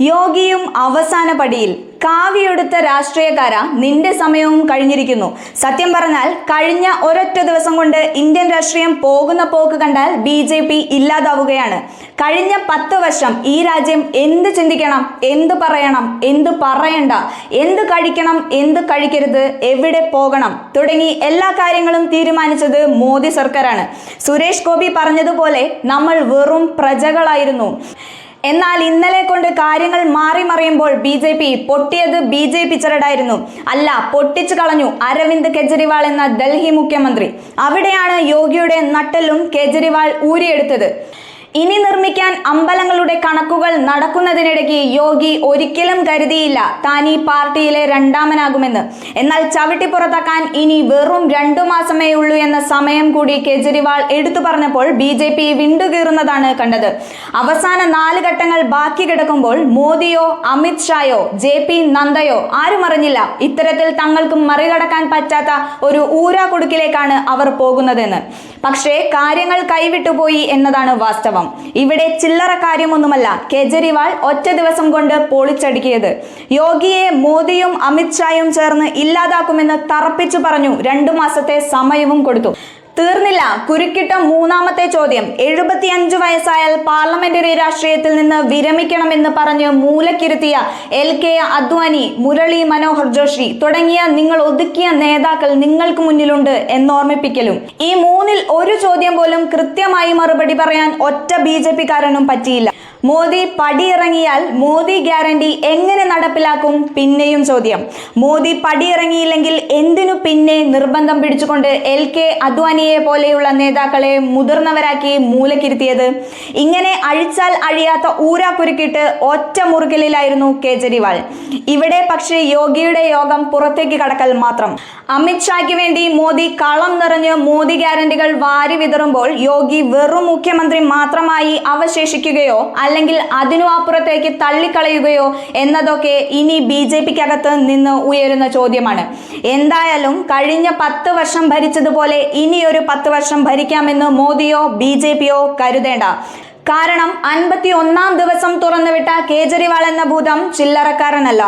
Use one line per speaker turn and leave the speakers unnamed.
യോഗിയും അവസാന പടിയിൽ കാവിയെടുത്ത രാഷ്ട്രീയക്കാര നിന്റെ സമയവും കഴിഞ്ഞിരിക്കുന്നു. സത്യം പറഞ്ഞാൽ കഴിഞ്ഞ ഒരൊറ്റ ദിവസം കൊണ്ട് ഇന്ത്യൻ രാഷ്ട്രീയം പോകുന്ന പോക്ക് കണ്ടാൽ ബി ജെ പി ഇല്ലാതാവുകയാണ്. കഴിഞ്ഞ പത്ത് വർഷം ഈ രാജ്യം എന്ത് ചിന്തിക്കണം എന്ത് പറയണം എന്ത് പറയണ്ട എന്ത് കഴിക്കണം എന്ത് കഴിക്കരുത് എവിടെ പോകണം തുടങ്ങി എല്ലാ കാര്യങ്ങളും തീരുമാനിച്ചത് മോദി സർക്കാരാണ്. സുരേഷ് ഗോപി പറഞ്ഞതുപോലെ നമ്മൾ വെറും പ്രജകളായിരുന്നു. എന്നാൽ ഇന്നലെ കൊണ്ട് കാര്യങ്ങൾ മാറി മറിയുമ്പോൾ ബി ജെ പി പൊട്ടിയത് ബി ജെ പി ചരടായിരുന്നു അല്ല പൊട്ടിച്ചു കളഞ്ഞു അരവിന്ദ് കെജ്രിവാൾ എന്ന ഡൽഹി മുഖ്യമന്ത്രി. അവിടെയാണ് യോഗിയുടെ നട്ടലും കെജ്രിവാൾ ഊരിയെടുത്തത്. ഇനി നിർമ്മിക്കാൻ അമ്പലങ്ങളുടെ കണക്കുകൾ നടക്കുന്നതിനിടയ്ക്ക് യോഗി ഒരിക്കലും കരുതിയില്ല. താൻ ഈ പാർട്ടിയിലെ രണ്ടാമനാകുമെന്ന്. എന്നാൽ ചവിട്ടി പുറത്താക്കാൻ ഇനി വെറും രണ്ടു മാസമേ ഉള്ളൂ എന്ന സമയം കൂടി കെജ്രിവാൾ എടുത്തു പറഞ്ഞപ്പോൾ ബി ജെ പി വിണ്ടുകീറുന്നതാണ് കണ്ടത്. അവസാന നാല് ഘട്ടങ്ങൾ ബാക്കി കിടക്കുമ്പോൾ മോദിയോ അമിത് ഷായോ ജെ പി നന്ദയോ ആരും അറിഞ്ഞില്ല. ഇത്തരത്തിൽ തങ്ങൾക്ക് മറികടക്കാൻ പറ്റാത്ത ഒരു ഊരാ കുടുക്കിലേക്കാണ് അവർ പോകുന്നതെന്ന്. പക്ഷേ കാര്യങ്ങൾ കൈവിട്ടുപോയി എന്നതാണ് വാസ്തവം. ഇവിടെ ചില്ലറ കാര്യമൊന്നുമല്ല. കേജരിവാൾ ഒറ്റ ദിവസം കൊണ്ട് പൊളിച്ചടുക്കിയത്. യോഗിയെ മോദിയും അമിത്ഷായും ചേർന്ന് ഇല്ലാതാക്കുമെന്ന് തറപ്പിച്ചു പറഞ്ഞു. രണ്ടു മാസത്തെ സമയവും കൊടുത്തു. തീർന്നില്ല. കുരുക്കിട്ട മൂന്നാമത്തെ ചോദ്യം. എഴുപത്തിയഞ്ച് വയസ്സായാൽ പാർലമെന്ററി രാഷ്ട്രീയത്തിൽ നിന്ന് വിരമിക്കണമെന്ന് പറഞ്ഞ് മൂലക്കിരുത്തിയ എൽ കെ അദ്വാനി മുരളി മനോഹർ ജോഷി തുടങ്ങിയ നിങ്ങൾ ഒതുക്കിയ നേതാക്കൾ നിങ്ങൾക്ക് മുന്നിലുണ്ട് എന്നോർമ്മിപ്പിക്കലും. ഈ മൂന്നിൽ ഒരു ചോദ്യം പോലും കൃത്യമായി മറുപടി പറയാൻ ഒറ്റ ബി ജെ പിക്കാരനും പറ്റിയില്ല. മോദി പടിയിറങ്ങിയാൽ മോദി ഗ്യാരണ്ടി എങ്ങനെ നടപ്പിലാക്കും? പിന്നെയും ചോദ്യം. മോദി പടിയിറങ്ങിയില്ലെങ്കിൽ എന്തിനു പിന്നെ നിർബന്ധം പിടിച്ചുകൊണ്ട് എൽ കെ അദ്വാനിയെ പോലെയുള്ള നേതാക്കളെ മുതിർന്നവരാക്കി മൂലക്കിരുത്തിയത്? ഇങ്ങനെ അഴിച്ചാൽ അഴിയാത്ത ഊരാക്കുരുക്കിട്ട് ഒറ്റ മുറുകലിലായിരുന്നു കേജ്രിവാൾ. ഇവിടെ പക്ഷേ യോഗിയുടെ യോഗം പുറത്തേക്ക് കടക്കൽ മാത്രം. അമിത്ഷായ്ക്ക് വേണ്ടി മോദി കളം നിറഞ്ഞ് മോദി ഗ്യാരണ്ടികൾ വാരി വിതറുമ്പോൾ യോഗി വെറും മുഖ്യമന്ത്രി മാത്രമായി അവശേഷിക്കുകയോ അല്ലെങ്കിൽ അതിനു അപ്പുറത്തേക്ക് തള്ളിക്കളയുകയോ എന്നതൊക്കെ ഇനി ബി ജെ പിക്കകത്ത് നിന്ന് ഉയരുന്ന ചോദ്യമാണ്. എന്തായാലും കഴിഞ്ഞ പത്ത് വർഷം ഭരിച്ചതുപോലെ ഇനി ഒരു പത്ത് വർഷം ഭരിക്കാമെന്ന് മോദിയോ ബി ജെ പിയോ കരുതേണ്ട. കാരണം അൻപത്തി ഒന്നാം ദിവസം തുറന്നുവിട്ട കേജ്രിവാൾ എന്ന ഭൂതം ചില്ലറക്കാരനല്ല.